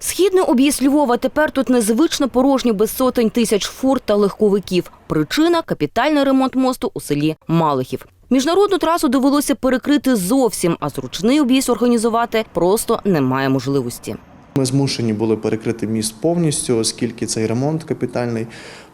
Східний об'їзд Львова тепер тут незвично порожньо без сотень тисяч фур та легковиків. Причина капітальний ремонт мосту у селі Малихів. Міжнародну трасу довелося перекрити зовсім, а зручний об'їзд організувати просто немає можливості. Ми змушені були перекрити міст повністю, оскільки цей ремонт капітальний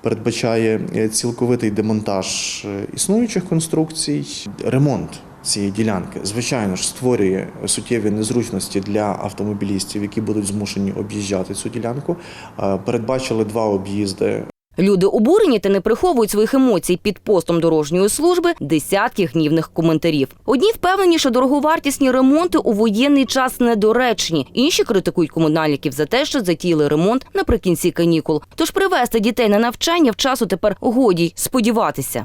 передбачає е, цілковитий демонтаж е, існуючих конструкцій. Ремонт цієї ділянки, звичайно ж, створює суттєві незручності для автомобілістів, які будуть змушені об'їжджати цю ділянку. Е, Передбачили два об'їзди Люди обурені та не приховують своїх емоцій під постом дорожньої служби десятки гнівних коментарів. Одні впевнені, що дороговартісні ремонти у воєнний час недоречні. Інші критикують комунальників за те, що затіяли ремонт наприкінці канікул. Тож привезти дітей на навчання в часу тепер годі й сподіватися.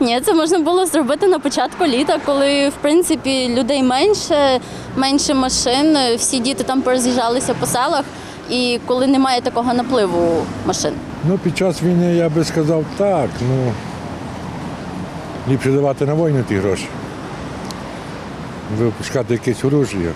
Ні, це можна було зробити на початку літа, коли в принципі людей менше, менше машин, всі діти там пороз'їжджалися по селах, і коли немає такого напливу машин. Ну, під час війни я би сказав так. Ну, ліпше давати на війну ті гроші. Випускати якесь оружие.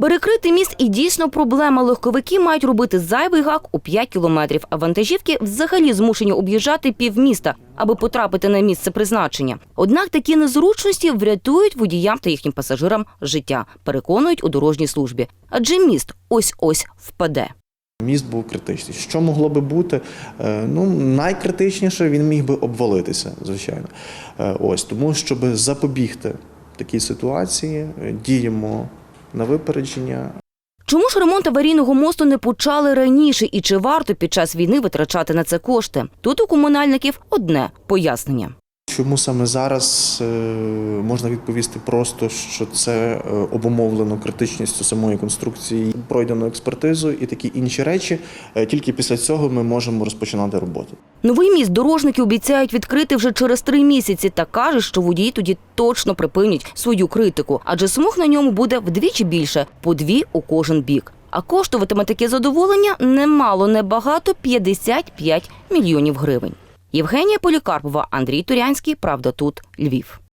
Перекритий міст і дійсно проблема. Легковики мають робити зайвий гак у 5 кілометрів, а вантажівки взагалі змушені об'їжджати півміста, аби потрапити на місце призначення. Однак такі незручності врятують водіям та їхнім пасажирам життя, переконують у дорожній службі. Адже міст ось ось впаде. Міст був критичний. Що могло би бути? Е, Ну, найкритичніше він міг би обвалитися, звичайно. Е, Ось тому, щоб запобігти такій ситуації, е, діємо на випередження. Чому ж ремонт аварійного мосту не почали раніше і чи варто під час війни витрачати на це кошти? Тут у комунальників одне пояснення. Чому саме зараз е, можна відповісти просто, що це е, обумовлено критичністю самої конструкції, пройдено експертизу і такі інші речі. Е, Тільки після цього ми можемо розпочинати роботу. Новий міст дорожники обіцяють відкрити вже через три місяці та кажуть, що водії тоді точно припинять свою критику, адже смуг на ньому буде вдвічі більше по дві у кожен бік. А коштуватиме таке задоволення немало, небагато 55 мільйонів гривень. Євгенія Полікарпова, Андрій Турянський. Правда, тут Львів.